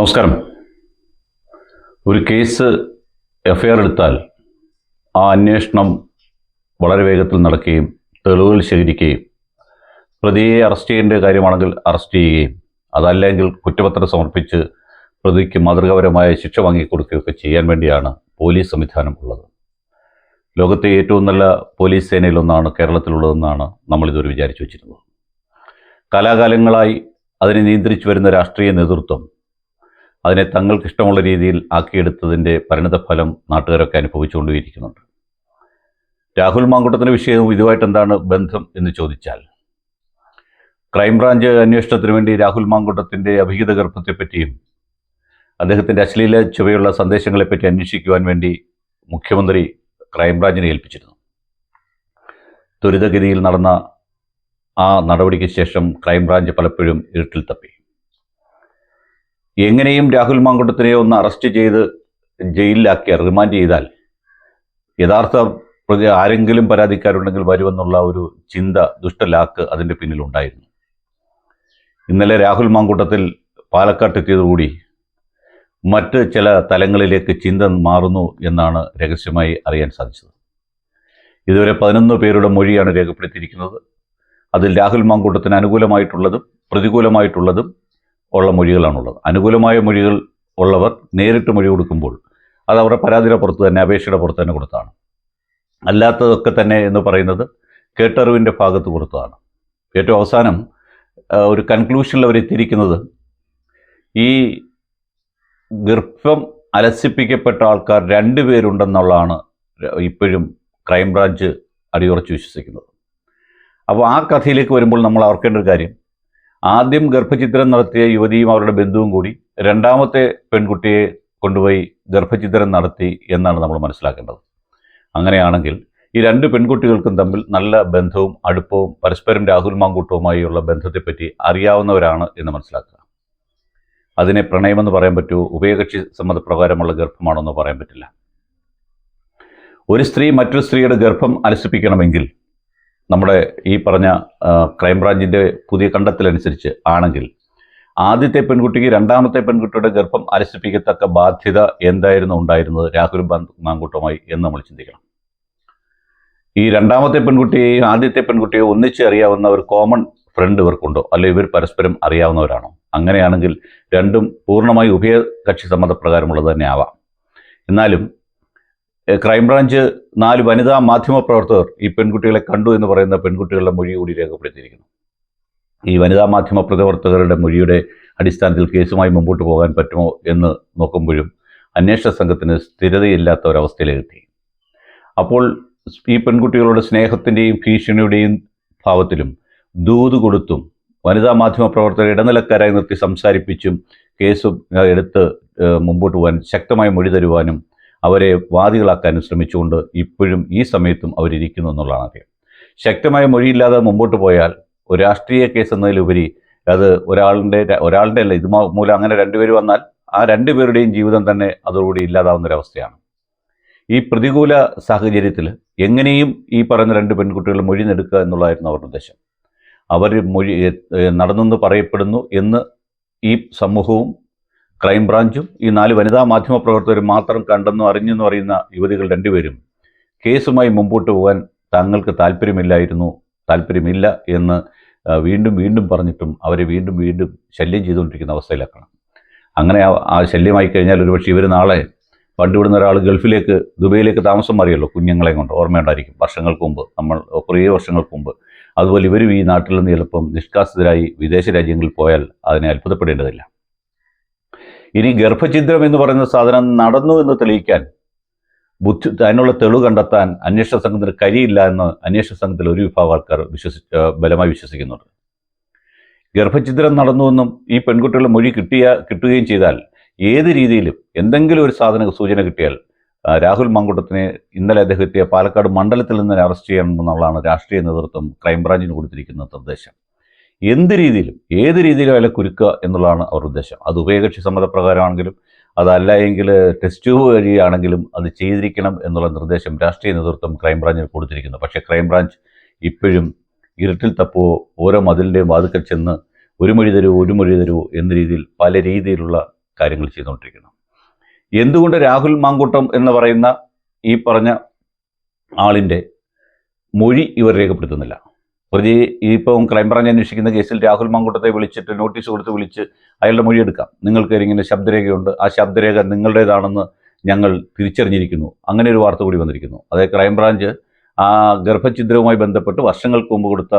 നമസ്കാരം. ഒരു case FIR എടുത്താൽ ആ അന്വേഷണം വളരെ വേഗത്തിൽ നടക്കുകയും തെളിവുകൾ ശേഖരിക്കുകയും പ്രതിയെ അറസ്റ്റ് ചെയ്യേണ്ട കാര്യമാണെങ്കിൽ അറസ്റ്റ് ചെയ്യുകയും അതല്ലെങ്കിൽ കുറ്റപത്രം സമർപ്പിച്ച് പ്രതിക്ക് മാതൃകാപരമായ ശിക്ഷ വാങ്ങിക്കൊടുക്കുകയൊക്കെ ചെയ്യാൻ വേണ്ടിയാണ് പോലീസ് സംവിധാനം ഉള്ളത്. ലോകത്തെ ഏറ്റവും നല്ല പോലീസ് സേനയിലൊന്നാണ് കേരളത്തിലുള്ളതെന്നാണ് നമ്മളിതുവരെ വിചാരിച്ചു വച്ചിരുന്നത്. കാലാകാലങ്ങളായി അതിനെ നിയന്ത്രിച്ചു വരുന്ന രാഷ്ട്രീയ നേതൃത്വം അതിനെ തങ്ങൾക്ക് ഇഷ്ടമുള്ള രീതിയിൽ ആക്കിയെടുത്തതിന്റെ പരിണതഫലം നാട്ടുകാരൊക്കെ അനുഭവിച്ചുകൊണ്ടിരിക്കുന്നുണ്ട് രാഹുൽ മാങ്കുട്ടത്തിന്റെ വിഷയവും ഇതുമായിട്ട് എന്താണ് ബന്ധം എന്ന് ചോദിച്ചാൽ ക്രൈംബ്രാഞ്ച് അന്വേഷണത്തിന് വേണ്ടി രാഹുൽ മാങ്കുട്ടത്തിന്റെ അഭിഹിത ഗർഭത്തെപ്പറ്റിയും അദ്ദേഹത്തിന്റെ അശ്ലീല ചുവയുള്ള സന്ദേശങ്ങളെപ്പറ്റി അന്വേഷിക്കുവാൻ വേണ്ടി മുഖ്യമന്ത്രി ക്രൈംബ്രാഞ്ചിനെ ഏൽപ്പിച്ചിരുന്നു. ത്വരിതഗതിയിൽ നടന്ന ആ നടപടിക്ക് ശേഷം ക്രൈംബ്രാഞ്ച് പലപ്പോഴും ഇരുട്ടിൽ തപ്പി. എങ്ങനെയും രാഹുൽ മാങ്കുട്ടത്തിനെ ഒന്ന് അറസ്റ്റ് ചെയ്ത് ജയിലിലാക്കിയ റിമാൻഡ് ചെയ്താൽ യഥാർത്ഥ പ്രതി ആരെങ്കിലും പരാതിക്കാരുണ്ടെങ്കിൽ വരുമെന്നുള്ള ഒരു ചിന്ത ദുഷ്ടലാക്ക് അതിന്റെ പിന്നിലുണ്ടായിരുന്നു. ഇന്നലെ രാഹുൽ മാങ്കൂട്ടത്തിൽ പാലക്കാട്ട് എത്തിയതോടുകൂടി മറ്റ് ചില തലങ്ങളിലേക്ക് ചിന്ത മാറുന്നു എന്നാണ് രഹസ്യമായി അറിയാൻ സാധിച്ചത്. ഇതുവരെ പതിനൊന്ന് പേരുടെ മൊഴിയാണ് രേഖപ്പെടുത്തിയിരിക്കുന്നത്. അതിൽ രാഹുൽ മാങ്കൂട്ടത്തിന് അനുകൂലമായിട്ടുള്ളതും പ്രതികൂലമായിട്ടുള്ളതും ഉള്ള മൊഴികളാണുള്ളത്. അനുകൂലമായ മൊഴികൾ ഉള്ളവർ നേരിട്ട് മൊഴി കൊടുക്കുമ്പോൾ അത് അവരുടെ പരാതിയുടെ പുറത്ത് തന്നെ അപേക്ഷയുടെ പുറത്ത് തന്നെ കൊടുത്താണ്. അല്ലാത്തതൊക്കെ തന്നെ എന്ന് പറയുന്നത് കേട്ടറിവിന്റെ ഭാഗത്ത് കൊടുത്തതാണ്. ഏറ്റവും അവസാനം ഒരു കൺക്ലൂഷനിൽ അവർ എത്തിയിരിക്കുന്നത് ഈ ഗർഭം അലസിപ്പിക്കപ്പെട്ട ആൾക്കാർ രണ്ടുപേരുണ്ടെന്നുള്ളതാണ് ഇപ്പോഴും ക്രൈംബ്രാഞ്ച് അടിയുറച്ച് വിശ്വസിക്കുന്നത്. അപ്പോൾ ആ കഥയിലേക്ക് വരുമ്പോൾ നമ്മൾ ഓർക്കേണ്ട ഒരു കാര്യം ആദ്യം ഗർഭചിത്രം നടത്തിയ യുവതിയും അവരുടെ ബന്ധുവും കൂടി രണ്ടാമത്തെ പെൺകുട്ടിയെ കൊണ്ടുപോയി ഗർഭചിത്രം നടത്തി എന്നാണ് നമ്മൾ മനസ്സിലാക്കേണ്ടത്. അങ്ങനെയാണെങ്കിൽ ഈ രണ്ട് പെൺകുട്ടികൾക്കും തമ്മിൽ നല്ല ബന്ധവും അടുപ്പവും പരസ്പരം രാഹുൽ മാങ്കൂട്ടവുമായുള്ള ബന്ധത്തെപ്പറ്റി അറിയാവുന്നവരാണ് എന്ന് മനസ്സിലാക്കുക. അതിനെ പ്രണയമെന്ന് പറയാൻ പറ്റുമോ ഉഭയകക്ഷി സമ്മതപ്രകാരമുള്ള ഗർഭമാണോ എന്ന് പറയാൻ പറ്റില്ല. ഒരു സ്ത്രീ മറ്റൊരു സ്ത്രീയുടെ ഗർഭം അലസിപ്പിക്കണമെങ്കിൽ നമ്മുടെ ഈ പറഞ്ഞ ക്രൈംബ്രാഞ്ചിന്റെ പുതിയ കണ്ടെത്തലനുസരിച്ച് ആണെങ്കിൽ ആദ്യത്തെ പെൺകുട്ടിക്ക് രണ്ടാമത്തെ പെൺകുട്ടിയുടെ ഗർഭം അലസിപ്പിക്കത്തക്ക ബാധ്യത എന്തായിരുന്നു ഉണ്ടായിരുന്നത്? രാഹുൽ മാങ്കൂട്ടമായി എന്ന് നമ്മൾ ചിന്തിക്കണം. ഈ രണ്ടാമത്തെ പെൺകുട്ടിയെയും ആദ്യത്തെ പെൺകുട്ടിയെയും ഒന്നിച്ച് അറിയാവുന്ന ഒരു കോമൺ ഫ്രണ്ട് ഇവർക്കുണ്ടോ? അല്ലെ ഇവർ പരസ്പരം അറിയാവുന്നവരാണോ? അങ്ങനെയാണെങ്കിൽ രണ്ടും പൂർണമായി ഉഭയകക്ഷി സമ്മതപ്രകാരമുള്ളത് തന്നെ ആവാം. എന്നാലും ക്രൈംബ്രാഞ്ച് നാല് വനിതാ മാധ്യമപ്രവർത്തകർ ഈ പെൺകുട്ടികളെ കണ്ടു എന്ന് പറയുന്ന പെൺകുട്ടികളുടെ മൊഴി കൂടി രേഖപ്പെടുത്തിയിരിക്കുന്നു. ഈ വനിതാ മാധ്യമ പ്രവർത്തകരുടെ മൊഴിയുടെ അടിസ്ഥാനത്തിൽ കേസുമായി മുമ്പോട്ട് പോകാൻ പറ്റുമോ എന്ന് നോക്കുമ്പോഴും അന്വേഷണ സംഘത്തിന് സ്ഥിരതയില്ലാത്ത ഒരവസ്ഥയിലെത്തി. അപ്പോൾ ഈ പെൺകുട്ടികളുടെ സ്നേഹത്തിന്റെയും ഭീഷണിയുടെയും ഭാവത്തിലും ദൂത് കൊടുത്തും വനിതാ മാധ്യമ പ്രവർത്തകരെ ഇടനിലക്കാരായി നിർത്തി സംസാരിപ്പിച്ചും കേസ് എടുത്ത് മുമ്പോട്ട് പോകാൻ ശക്തമായ മൊഴി തരുവാനും അവരെ വാദികളാക്കാനും ശ്രമിച്ചുകൊണ്ട് ഇപ്പോഴും ഈ സമയത്തും അവരിയ്ക്കുന്നു എന്നുള്ളതാണ് അറിയാം ശക്തമായ മൊഴിയില്ലാതെ മുമ്പോട്ട് പോയാൽ ഒരു രാഷ്ട്രീയ കേസ് എന്നതിലുപരി അത് ഒരാളുടെ ഒരാളുടെ അല്ല ഇത് മൂലം അങ്ങനെ രണ്ടുപേർ വന്നാൽ ആ രണ്ടുപേരുടെയും ജീവിതം തന്നെ അതോടുകൂടി ഇല്ലാതാവുന്ന ഒരവസ്ഥയാണ് ഈ പ്രതികൂല സാഹചര്യത്തിൽ എങ്ങനെയും ഈ പറഞ്ഞ രണ്ട് പെൺകുട്ടികൾ മൊഴി നെടുക്കുക എന്നുള്ളതായിരുന്നു അവരുടെ ഉദ്ദേശം. അവർ മൊഴി നടന്നെന്ന് പറയപ്പെടുന്നു എന്ന് ഈ സമൂഹവും ക്രൈംബ്രാഞ്ചും ഈ നാല് വനിതാ മാധ്യമ പ്രവർത്തകരും മാത്രം കണ്ടെന്നും അറിഞ്ഞെന്നും അറിയുന്ന യുവതികൾ രണ്ടുപേരും കേസുമായി മുമ്പോട്ട് പോകാൻ തങ്ങൾക്ക് താല്പര്യമില്ലായിരുന്നു. താല്പര്യമില്ല എന്ന് വീണ്ടും വീണ്ടും പറഞ്ഞിട്ടും അവരെ വീണ്ടും വീണ്ടും ശല്യം ചെയ്തുകൊണ്ടിരിക്കുന്ന അവസ്ഥയിലാക്കണം. അങ്ങനെ ആ- ശല്യമായി കഴിഞ്ഞാൽ ഒരുപക്ഷെ ഇവർ നാളെ പണ്ട് വിടുന്ന ഒരാൾ ഗൾഫിലേക്ക് ദുബൈയിലേക്ക് താമസം മാറിയല്ലോ കുഞ്ഞുങ്ങളെ കൊണ്ട്. ഓർമ്മയുണ്ടായിരിക്കും. വർഷങ്ങൾക്ക് മുമ്പ് നമ്മൾ കുറേ വർഷങ്ങൾക്ക് മുമ്പ്. അതുപോലെ ഇവരും ഈ നാട്ടിൽ നിന്ന് ചിലപ്പം നിഷ്കാസിതരായി വിദേശ രാജ്യങ്ങളിൽ പോയാൽ അതിനെ അത്ഭുതപ്പെടേണ്ടതില്ല. ഇനി ഗർഭഛിദ്രം എന്ന് പറയുന്ന സാധനം നടന്നു എന്ന് തെളിയിക്കാൻ ബുദ്ധി അതിനുള്ള തെളിവ് കണ്ടെത്താൻ അന്വേഷണ സംഘത്തിന് കഴിയില്ല എന്ന് അന്വേഷണ സംഘത്തിൽ ഒരു വിഭാഗം ആൾക്കാർ വിശ്വസി ബലമായി വിശ്വസിക്കുന്നുണ്ട്. ഗർഭഛിദ്രം നടന്നുവെന്നും ഈ പെൺകുട്ടികളുടെ മൊഴി കിട്ടിയ കിട്ടുകയും ചെയ്താൽ ഏത് രീതിയിലും എന്തെങ്കിലും ഒരു സാധന സൂചന കിട്ടിയാൽ രാഹുൽ മാങ്കുട്ടത്തിനെ ഇന്നലെ അദ്ദേഹത്തെ പാലക്കാട് മണ്ഡലത്തിൽ നിന്ന് അറസ്റ്റ് ചെയ്യണമെന്നുള്ളതാണ് രാഷ്ട്രീയ നേതൃത്വം ക്രൈംബ്രാഞ്ചിന് കൊടുത്തിരിക്കുന്ന നിർദ്ദേശം. എന്ത് രീതിയിലും ഏത് രീതിയിലും അയാളെ കുരുക്കുക എന്നുള്ളതാണ് അവരുടെ ഉദ്ദേശം. അത് ഉഭയകക്ഷി സമ്മതപ്രകാരമാണെങ്കിലും അതല്ല എങ്കിൽ ടെസ്റ്റ് ട്യൂബ് വഴിയാണെങ്കിലും അത് ചെയ്തിരിക്കണം എന്നുള്ള നിർദ്ദേശം രാഷ്ട്രീയ നേതൃത്വം ക്രൈംബ്രാഞ്ചിന് കൊടുത്തിരിക്കുന്നു. പക്ഷേ ക്രൈംബ്രാഞ്ച് ഇപ്പോഴും ഇരുട്ടിൽ തപ്പോ ഓരോ മതിലിന്റെയും വാതുക്കൽ ചെന്ന് ഒരു മൊഴി തരുമോ ഒരു മൊഴി തരുമോ എന്ന രീതിയിൽ പല രീതിയിലുള്ള കാര്യങ്ങൾ ചെയ്തുകൊണ്ടിരിക്കുന്നു. എന്തുകൊണ്ട് രാഹുൽ മാങ്കൂട്ടം എന്ന് പറയുന്ന ഈ പറഞ്ഞ ആളിന്റെ മൊഴി ഇവർ രേഖപ്പെടുത്തുന്നില്ല? പ്രതി ഇപ്പം ക്രൈംബ്രാഞ്ച് അന്വേഷിക്കുന്ന കേസിൽ രാഹുൽ മാങ്കൂട്ടത്തെ വിളിച്ചിട്ട് നോട്ടീസ് കൊടുത്ത് വിളിച്ച് അയാളുടെ മൊഴി എടുക്കാം നിങ്ങൾക്ക് ഇങ്ങനെ ശബ്ദരേഖയുണ്ട്. ആ ശബ്ദരേഖ നിങ്ങളുടേതാണെന്ന് ഞങ്ങൾ തിരിച്ചറിഞ്ഞിരിക്കുന്നു. അങ്ങനെ ഒരു വാർത്ത കൂടി വന്നിരിക്കുന്നു. അതായത് ക്രൈംബ്രാഞ്ച് ആ ഗർഭഛിദ്രവുമായി ബന്ധപ്പെട്ട് വർഷങ്ങൾക്ക് മുമ്പ് കൊടുത്ത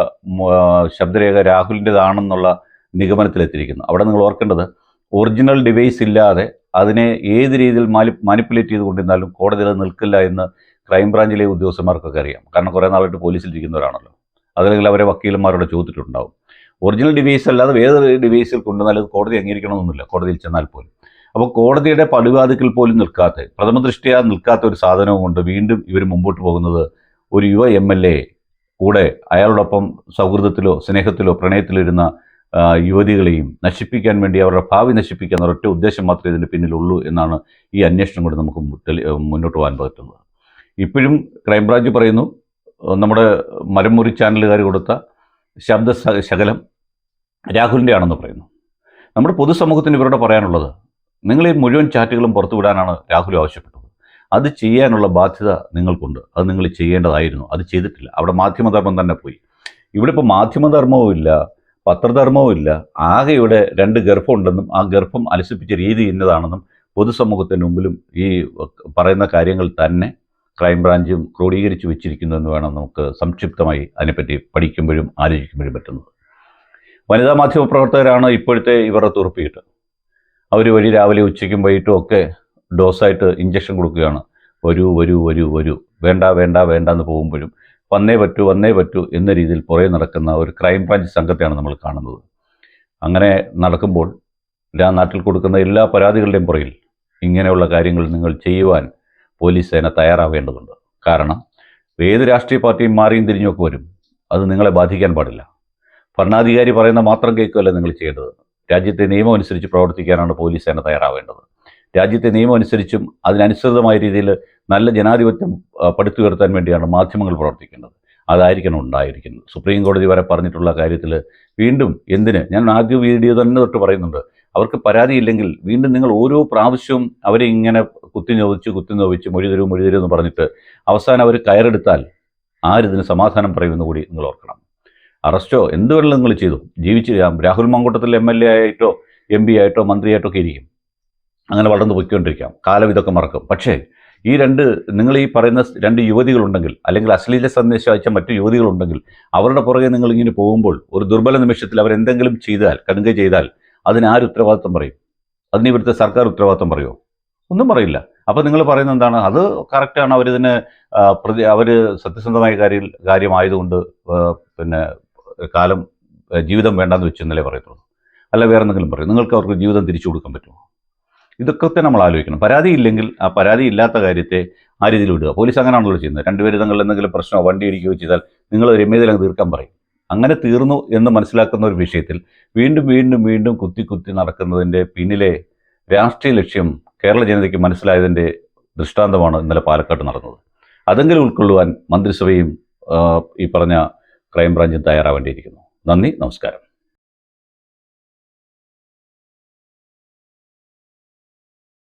ശബ്ദരേഖ രാഹുലിന്റെതാണെന്നുള്ള നിഗമനത്തിലെത്തിയിരിക്കുന്നു. അവിടെ നിങ്ങൾ ഓർക്കേണ്ടത് ഒറിജിനൽ ഡിവൈസ് ഇല്ലാതെ അതിനെ ഏത് രീതിയിൽ മാനി മാനിപ്പുലേറ്റ് ചെയ്ത് കൊണ്ടിരുന്നാലും കോടതിയിൽ നിൽക്കില്ല എന്ന് ക്രൈംബ്രാഞ്ചിലെ ഉദ്യോഗസ്ഥന്മാർക്കൊക്കെ അറിയാം. കാരണം കുറേ നാളായിട്ട് പോലീസിൽ ഇരിക്കുന്നവരാണല്ലോ അതല്ലെങ്കിൽ അവരെ വക്കീലന്മാരോട് ചോദിച്ചിട്ടുണ്ടാവും. ഒറിജിനൽ ഡിവൈസ് അല്ലാതെ വേറെ ഡിവൈസിൽ കൊണ്ടുവന്നാൽ അത് കോടതി അംഗീകരിക്കണമെന്നില്ല കോടതിയിൽ ചെന്നാൽ പോലും. അപ്പോൾ കോടതിയുടെ പടിവാതിക്കൽ പോലും നിൽക്കാത്ത പ്രഥമ ദൃഷ്ടിയാ നിൽക്കാത്ത ഒരു സാധനവും കൊണ്ട് വീണ്ടും ഇവർ മുമ്പോട്ട് പോകുന്നത് ഒരു യുവ എം എൽ എ കൂടെ അയാളോടൊപ്പം സൗഹൃദത്തിലോ സ്നേഹത്തിലോ പ്രണയത്തിലോ ഇരുന്ന യുവതികളെയും നശിപ്പിക്കാൻ വേണ്ടി അവരുടെ ഭാവി നശിപ്പിക്കാൻ ഒരൊറ്റ ഉദ്ദേശം മാത്രമേ ഇതിന്റെ പിന്നിലുള്ളൂ എന്നാണ് ഈ അന്വേഷണം കൊണ്ട് നമുക്ക് മുന്നോട്ട് പോകാൻ പറ്റുന്നത്. ഇപ്പോഴും ക്രൈംബ്രാഞ്ച് പറയുന്നു നമ്മുടെ മരമുറി ചാനലുകാർ കൊടുത്ത ശബ്ദ ശകലം രാഹുലിന്റെ ആണെന്ന് പറയുന്നു. നമ്മുടെ പൊതുസമൂഹത്തിന് ഇവരോട് പറയാനുള്ളത് നിങ്ങൾ ഈ മുഴുവൻ ചാറ്റുകളും പുറത്തുവിടാനാണ് രാഹുൽ ആവശ്യപ്പെട്ടത്. അത് ചെയ്യാനുള്ള ബാധ്യത നിങ്ങൾക്കുണ്ട്. അത് നിങ്ങൾ ചെയ്യേണ്ടതായിരുന്നു. അത് ചെയ്തിട്ടില്ല. അവിടെ മാധ്യമധർമ്മം തന്നെ പോയി. ഇവിടെ ഇപ്പോൾ മാധ്യമധർമ്മവും ഇല്ല പത്രധർമ്മവും ഇല്ല. ആകെ ഇവിടെ രണ്ട് ഗർഭമുണ്ടെന്നും ആ ഗർഭം അലസിപ്പിച്ച രീതി ഇന്നതാണെന്നും പൊതുസമൂഹത്തിന് മുമ്പിലും ഈ പറയുന്ന കാര്യങ്ങൾ തന്നെ ക്രൈംബ്രാഞ്ചും ക്രോഡീകരിച്ച് വെച്ചിരിക്കുന്നു എന്ന് വേണം നമുക്ക് സംക്ഷിപ്തമായി അതിനെപ്പറ്റി പഠിക്കുമ്പോഴും ആലോചിക്കുമ്പോഴും പറ്റുന്നത്. വനിതാ മാധ്യമ പ്രവർത്തകരാണ് ഇപ്പോഴത്തെ ഇവരുടെ തുറപ്പിയിട്ട് അവർ വഴി രാവിലെ ഉച്ചയ്ക്കും വൈകിട്ടും ഒക്കെ ഡോസായിട്ട് ഇഞ്ചക്ഷൻ കൊടുക്കുകയാണ്. വരൂ വരൂ വരൂ വരൂ. വേണ്ട വേണ്ട വേണ്ട എന്ന് പോകുമ്പോഴും വന്നേ പറ്റൂ വന്നേ പറ്റൂ എന്ന രീതിയിൽ പുറകെ നടക്കുന്ന ഒരു ക്രൈംബ്രാഞ്ച് സംഘത്തെയാണ് നമ്മൾ കാണുന്നത്. അങ്ങനെ നടക്കുമ്പോൾ നാട്ടിൽ കൊടുക്കുന്ന എല്ലാ പരാതികളുടെയും പുറകിൽ ഇങ്ങനെയുള്ള കാര്യങ്ങൾ നിങ്ങൾ ചെയ്യുവാൻ പോലീസ് സേന തയ്യാറാവേണ്ടതുണ്ട്. കാരണം ഏത് രാഷ്ട്രീയ പാർട്ടിയും മാറിയും തിരിഞ്ഞൊക്കെ വരും. അത് നിങ്ങളെ ബാധിക്കാൻ പാടില്ല. ഭരണാധികാരി പറയുന്ന മാത്രം കേൾക്കുകയല്ല നിങ്ങൾ ചെയ്യേണ്ടത്. രാജ്യത്തെ നിയമം അനുസരിച്ച് പ്രവർത്തിക്കാനാണ് പോലീസ് സേന തയ്യാറാവേണ്ടത്. രാജ്യത്തെ നിയമം അനുസരിച്ചും അതിനനുസൃതമായ രീതിയിൽ നല്ല ജനാധിപത്യം പടുത്തുയർത്താൻ വേണ്ടിയാണ് മാധ്യമങ്ങൾ പ്രവർത്തിക്കേണ്ടത്. അതായിരിക്കണം ഉണ്ടായിരിക്കുന്നത്. സുപ്രീം കോടതി വരെ പറഞ്ഞിട്ടുള്ള കാര്യത്തിൽ വീണ്ടും എന്തിന്? ഞാൻ ആദ്യ വീഡിയോ തന്നെ തൊട്ട് പറയുന്നുണ്ട്. അവർക്ക് പരാതിയില്ലെങ്കിൽ വീണ്ടും നിങ്ങൾ ഓരോ പ്രാവശ്യവും അവരെ ഇങ്ങനെ കുത്തി നോവിച്ച് കുത്തി നോവിച്ച് മൊഴി തരൂ മൊഴി തരൂ എന്ന് പറഞ്ഞിട്ട് അവസാനം അവർ കയറെടുത്താൽ ആരിതിന് സമാധാനം പറയുമെന്ന് കൂടി നിങ്ങൾ ഓർക്കണം. അറസ്റ്റോ എന്ത് വേണമെങ്കിലും നിങ്ങൾ ചെയ്തു? ജീവിച്ച് Rahul Mamkootathil M L A ആയിട്ടോ എം പി ആയിട്ടോ മന്ത്രിയായിട്ടോ ഒക്കെ ഇരിക്കും. അങ്ങനെ വളർന്നു പൊയ്ക്കൊണ്ടിരിക്കാം. കാലം ഇതൊക്കെ മറക്കും. പക്ഷേ ഈ രണ്ട് നിങ്ങൾ ഈ പറയുന്ന രണ്ട് യുവതികളുണ്ടെങ്കിൽ അല്ലെങ്കിൽ അശ്ലീല സന്ദേശം അയച്ച മറ്റു യുവതികളുണ്ടെങ്കിൽ അവരുടെ പുറകെ നിങ്ങൾ ഇങ്ങനെ പോകുമ്പോൾ ഒരു ദുർബല നിമിഷത്തിൽ അവരെന്തെങ്കിലും ചെയ്താൽ കടുങ്ക ചെയ്താൽ അതിന് ആര് ഉത്തരവാദിത്വം പറയും? അതിന് ഇവിടുത്തെ സർക്കാർ ഉത്തരവാദിത്വം പറയുമോ ഒന്നും പറയില്ല. അപ്പോൾ നിങ്ങൾ പറയുന്നത് എന്താണ്? അത് കറക്റ്റാണ് അവരിതിന് പ്രതി അവർ സത്യസന്ധമായ കാര്യം കാര്യമായതുകൊണ്ട് പിന്നെ കാലം ജീവിതം വേണ്ടെന്ന് വെച്ച് ഇന്നലെ പറയത്തുള്ളൂ. അല്ല വേറെ എന്തെങ്കിലും പറയും. നിങ്ങൾക്ക് അവർക്ക് ജീവിതം തിരിച്ചു കൊടുക്കാൻ പറ്റുമോ? ഇതൊക്കെ തന്നെ നമ്മൾ ആലോചിക്കണം. പരാതി ഇല്ലെങ്കിൽ ആ പരാതി ഇല്ലാത്ത കാര്യത്തെ ആ രീതിയിൽ വിടുക. പോലീസ് അങ്ങനെയാണല്ലോ ചെയ്യുന്നത്. രണ്ടുപേരും തങ്ങളിൽ എന്തെങ്കിലും പ്രശ്നമോ വണ്ടി ഇടിക്കുകയോ ചെയ്താൽ നിങ്ങൾ രമ്യതയിൽ അങ്ങ് തീർക്കാൻ പറയും. അങ്ങനെ തീർന്നു എന്ന് മനസ്സിലാക്കുന്ന ഒരു വിഷയത്തിൽ വീണ്ടും വീണ്ടും വീണ്ടും കുത്തി കുത്തി നടക്കുന്നതിന്റെ പിന്നിലെ രാഷ്ട്രീയ ലക്ഷ്യം കേരള ജനതയ്ക്ക് മനസ്സിലായതിന്റെ ദൃഷ്ടാന്തമാണ് ഇന്നലെ പാലക്കാട്ട് നടന്നത്. അതെങ്കിലും ഉൾക്കൊള്ളുവാൻ മന്ത്രിസഭയും ഈ പറഞ്ഞ ക്രൈംബ്രാഞ്ചും തയ്യാറാവേണ്ടിയിരിക്കുന്നു. നന്ദി നമസ്കാരം.